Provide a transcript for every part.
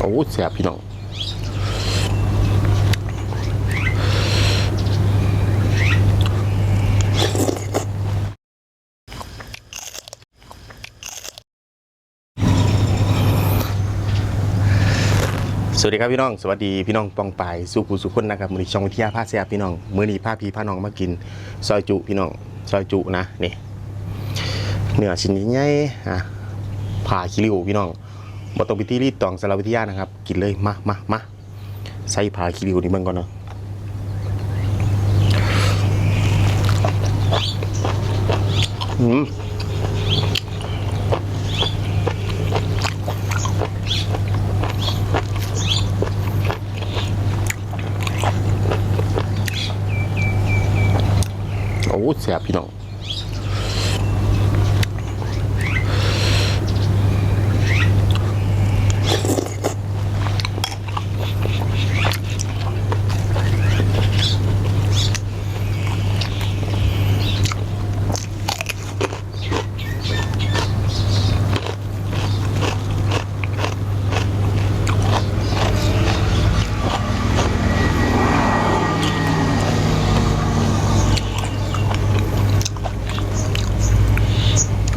โอ้แสบพี่น้องสวัสดีครับพี่น้อง สวัสดีพี่น้องปองปายสุขุสุขคนนะครับมือนีช่องวิทยาภาคเสียพี่น้องมือนี้าพี่พาน้องมากิน ซอยจุพี่น้องซอยจุนะนี่เนื้อชิ้นใหญ่ๆอะผ่าคิริวพี่น้อง บ่ต้องไปที่รีดตองสารวิทยานะครับ กินเลยมามามาใส่ผาคิริวนี่เบิ่งก่อนเนาะอืมโอ้แสบพี่น้อง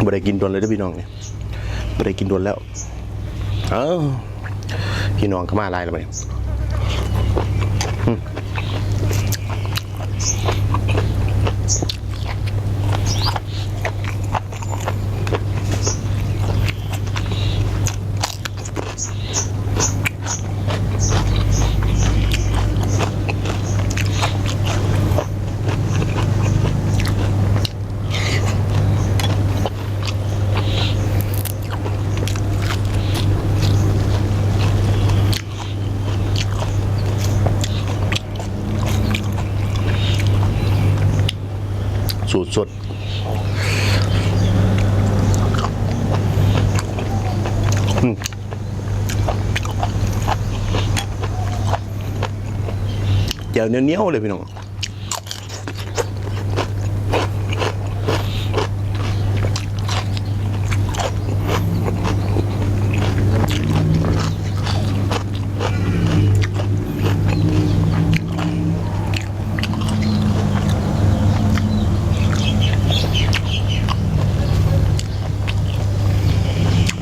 บ่ได้กินโดนเลยเด้อพี่น้องเนี่ยบ่ได้กินโดนแล้ว เอ้าพี่น้องเข้ามาหลายแล้วบัดนี้ สูตรสดเจียวเนี้ยวๆเลยพี่น้อง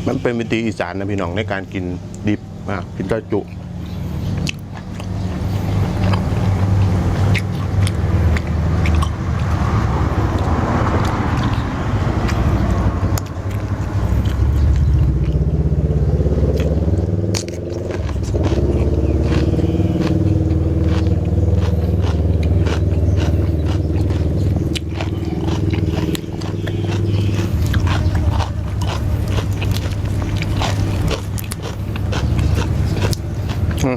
มันเป็นวิธีอีสานนะพี่น้องในการกินดิบอะกินกระจุ ซ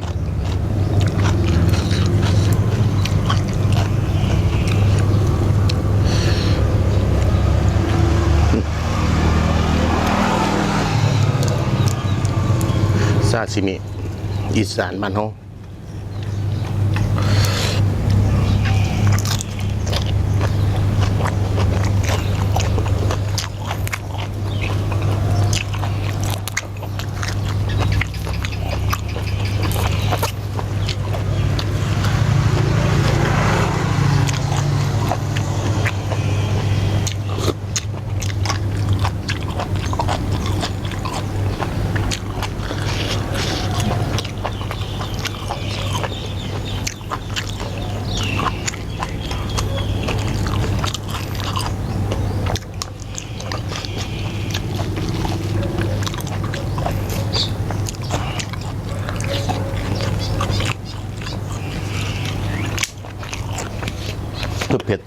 าซิมิอีสานบ้านเฮา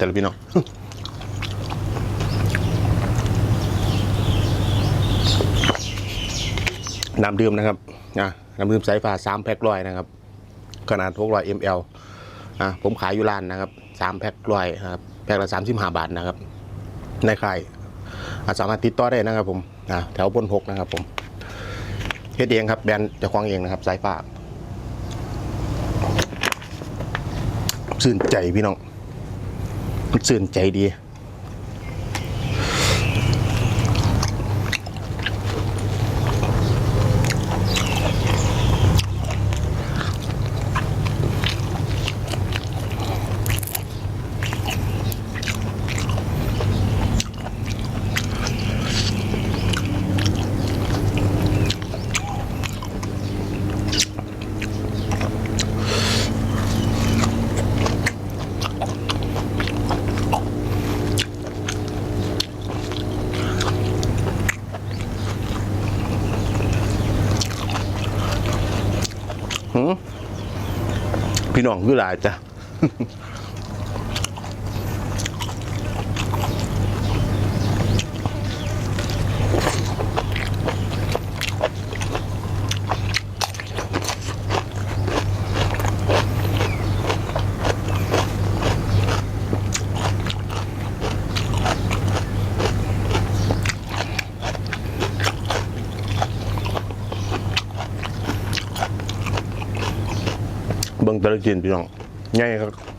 แต่ละพี่น้องน้ำดื่มนะครับนะน้ำดื่มสายฟ้าสามแพ็คร้อยนะครับ ขนาดพกร้อย ml อะผมขายอยู่ร้านนะครับสามแพ็คร้อยนะครับแพ็คละสามสิบห้าบาทนะครับ ในค่ายอ่สามารถติดต่อได้นะครับ ผมอะแถวบนหกนะครับ ผมเฮ็ดเองครับแบรนด์เจะควางเองนะครับ สายฟ้าสื่นใจพี่น้อง สื่นใจดี พี่น้องคือหลายจ้ะ ตะละจีนพี่น้องใหญ่ครับ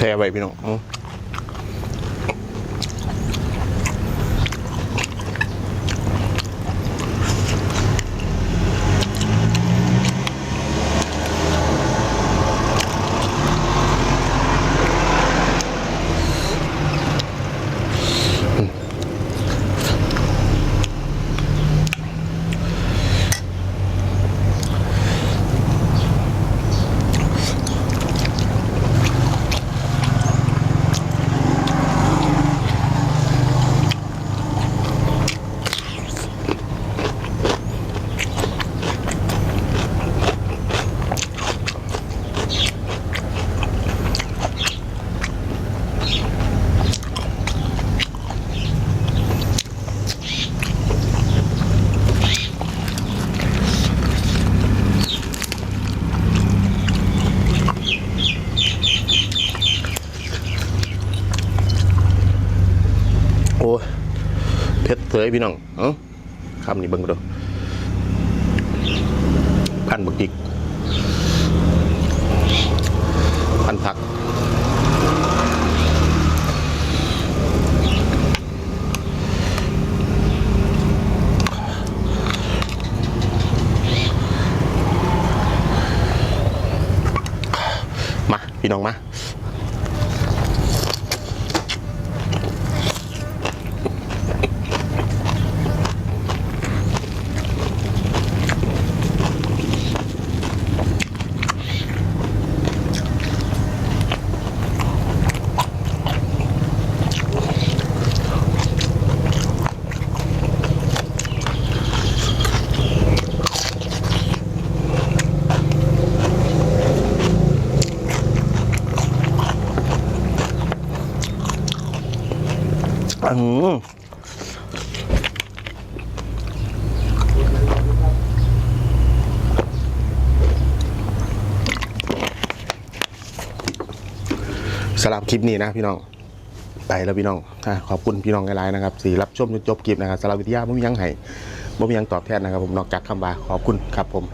แช่ไว้พี่น้อง เผยพี่น้องเอ้าคำนี้เบิ่งดูพันบึกจิกพันผักมา พี่น้องมา อืมสำหรับคลิปนี้นะพี่น้องไปแล้วพี่น้องขอบคุณพี่น้องหลายๆนะครับสี่รับชมจนจบคลิปนะครับสำหรับวิทยาไม่มียังให้ไม่มียังตอบแทนนะครับผมนอกจากคำว่าขอบคุณครับผม